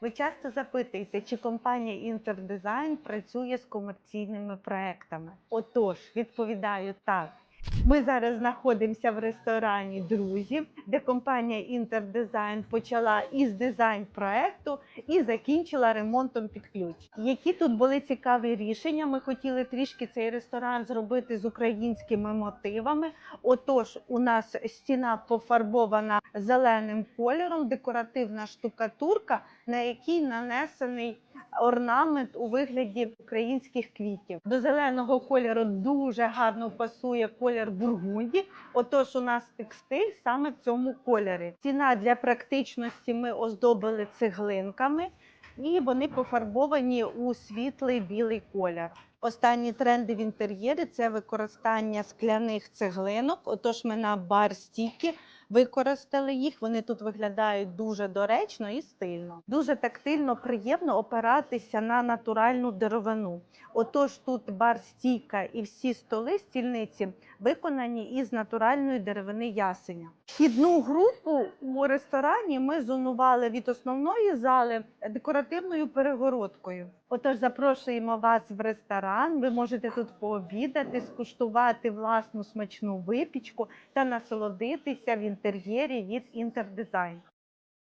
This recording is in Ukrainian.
Ви часто запитуєте, чи компанія Інтердизайн працює з комерційними проектами. Отож, відповідаю так. Ми зараз знаходимося в ресторані друзів, де компанія Інтердизайн почала із дизайн проекту і закінчила ремонтом під ключ. Які тут були цікаві рішення? Ми хотіли трішки цей ресторан зробити з українськими мотивами. Отож, у нас стіна пофарбована зеленим кольором, декоративна штукатурка, на якій нанесений орнамент у вигляді українських квітів. До зеленого кольору дуже гарно пасує колір бургунді. Отож, у нас текстиль саме в цьому кольорі. Ціна для практичності ми оздобили цеглинками, і вони пофарбовані у світлий білий колір. Останні тренди в інтер'єрі це використання скляних цеглинок. Отож, ми на бар стіки використали їх. Вони тут виглядають дуже доречно і стильно. Дуже тактильно приємно опиратися на натуральну деревину. Отож, тут бар стійка і всі столи, стільниці виконані із натуральної деревини ясеня. Вхідну групу у ресторані ми зонували від основної зали декоративною перегородкою. Отож, запрошуємо вас в ресторан. Ви можете тут пообідати, скуштувати власну смачну випічку та насолодитися в інтер'єрі від інтердизайн.